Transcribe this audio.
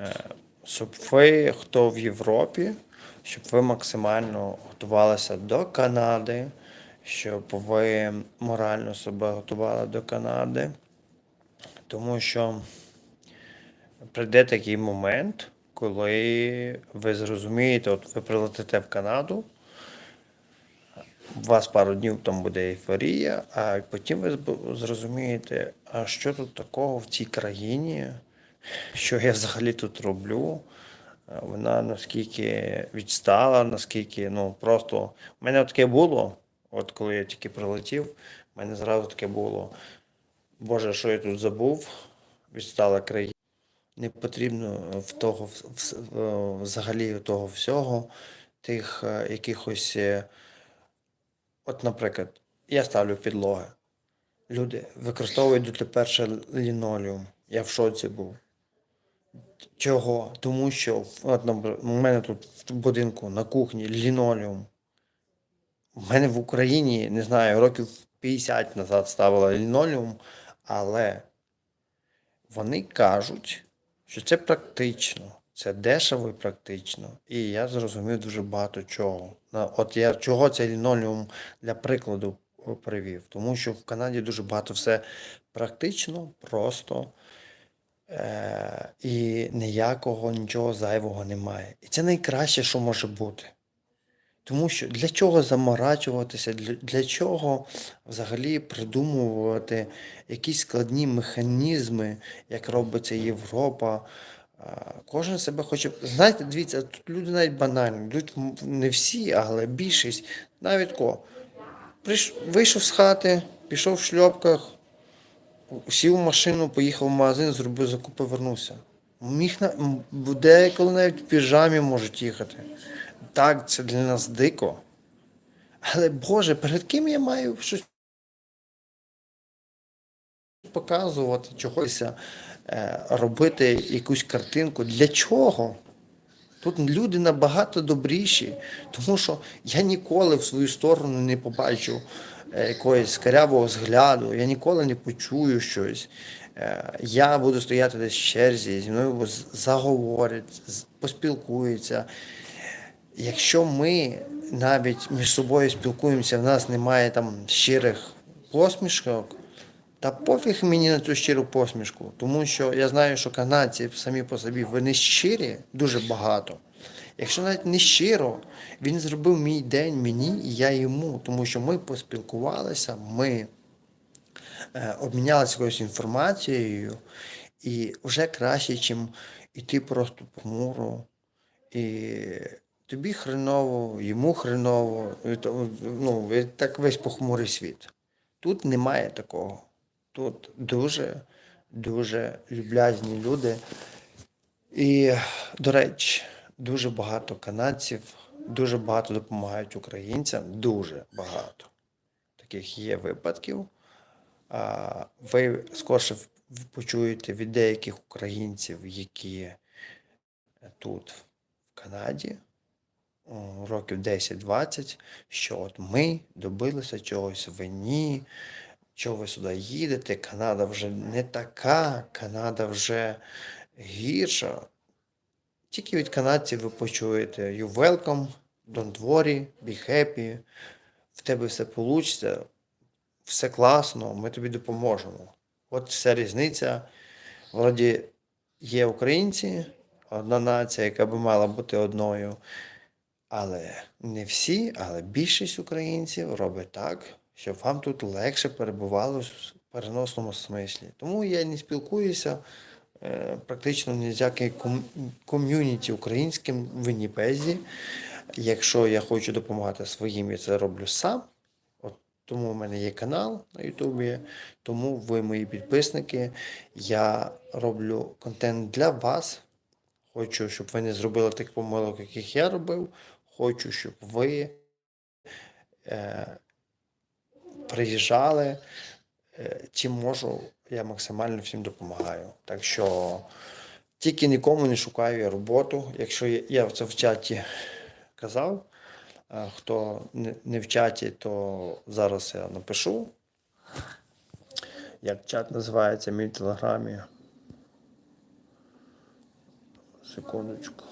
е, щоб ви, хто в Європі, щоб ви максимально готувалися до Канади, щоб ви морально себе готували до Канади. Тому що прийде такий момент, коли ви зрозумієте, от ви прилетите в Канаду, у вас пару днів там буде ейфорія, а потім ви зрозумієте, а що тут такого в цій країні, що я взагалі тут роблю. Вона наскільки відстала, наскільки, ну просто. У мене таке було, от коли я тільки прилетів, у мене зразу таке було. Боже, що я тут забув? Відстала країна. Не потрібно в того в- в- е, взагалі того всього, тих е, якихось. е, От, наприклад, я ставлю підлоги. Люди використовують дотепер ще лінолеум. Я в шоці був. Чого? Тому що от, у мене тут в будинку на кухні лінолеум. У мене в Україні, не знаю, років 50 назад ставили лінолеум, але вони кажуть, що це практично, це дешево і практично. І я зрозумів дуже багато чого. От я чого цей лінолеум для прикладу привів. Тому що в Канаді дуже багато все практично, просто е- і ніякого нічого зайвого немає. І це найкраще, що може бути. Тому що для чого заморачуватися, для, чого взагалі придумувати якісь складні механізми, як робиться Європа. Кожен себе хоче. Знаєте, дивіться, тут люди навіть банальні. М- не всі, але більшість. Навіть ко. Приш... Вийшов з хати, пішов в шльопках, сів в машину, поїхав в магазин, зробив закупи, вернувся. Міг на... Деколи навіть в піжамі можуть їхати. Так, це для нас дико. Але Боже, перед ким я маю щось показувати, чогось е, робити якусь картинку? Для чого? Тут люди набагато добріші, тому що я ніколи в свою сторону не побачу якогось карявого взгляду, я ніколи не почую щось. Е, Я буду стояти десь в черзі, зі мною заговорять, поспілкуються. Якщо ми навіть між собою спілкуємося, в нас немає там щирих посмішок, та пофіг мені на цю щиру посмішку, тому що я знаю, що канадці самі по собі вони щирі дуже багато. Якщо навіть не щиро, він зробив мій день мені і я йому, тому що ми поспілкувалися, ми е, обмінялися якоюсь інформацією, і вже краще, чим іти просто по муру. І тобі хреново, йому хреново, ну, так весь похмурий світ. Тут немає такого. Тут дуже, дуже люблязні люди. І, до речі, дуже багато канадців, дуже багато допомагають українцям, дуже багато. Таких є випадків. Ви скорше почуєте від деяких українців, які тут, в Канаді, років 10-20, що от ми добилися чогось ви ні, чого ви сюди їдете, Канада вже не така, Канада вже гірша. Тільки від канадців ви почуєте You welcome, don't worry, be happy, в тебе все вийде, все класно, ми тобі допоможемо. От вся різниця. Вроді є українці, одна нація, яка би мала бути одною. Але не всі, але більшість українців робить так, щоб вам тут легше перебувало в переносному смислі. Тому я не спілкуюся практично ні з яким ком- ком'юніті українським в Вінніпезі. Якщо я хочу допомагати своїм, я це роблю сам. От тому в мене є канал на Ютубі, тому ви мої підписники. Я роблю контент для вас. Хочу, щоб ви не зробили тих помилок, яких я робив. Хочу, щоб ви е, приїжджали. Е, чим можу, я максимально всім допомагаю. Так що тільки нікому не шукаю я роботу. Якщо я, це в чаті казав, хто не в чаті, то зараз я напишу. Як чат називається мій в телеграмі. Секундочку.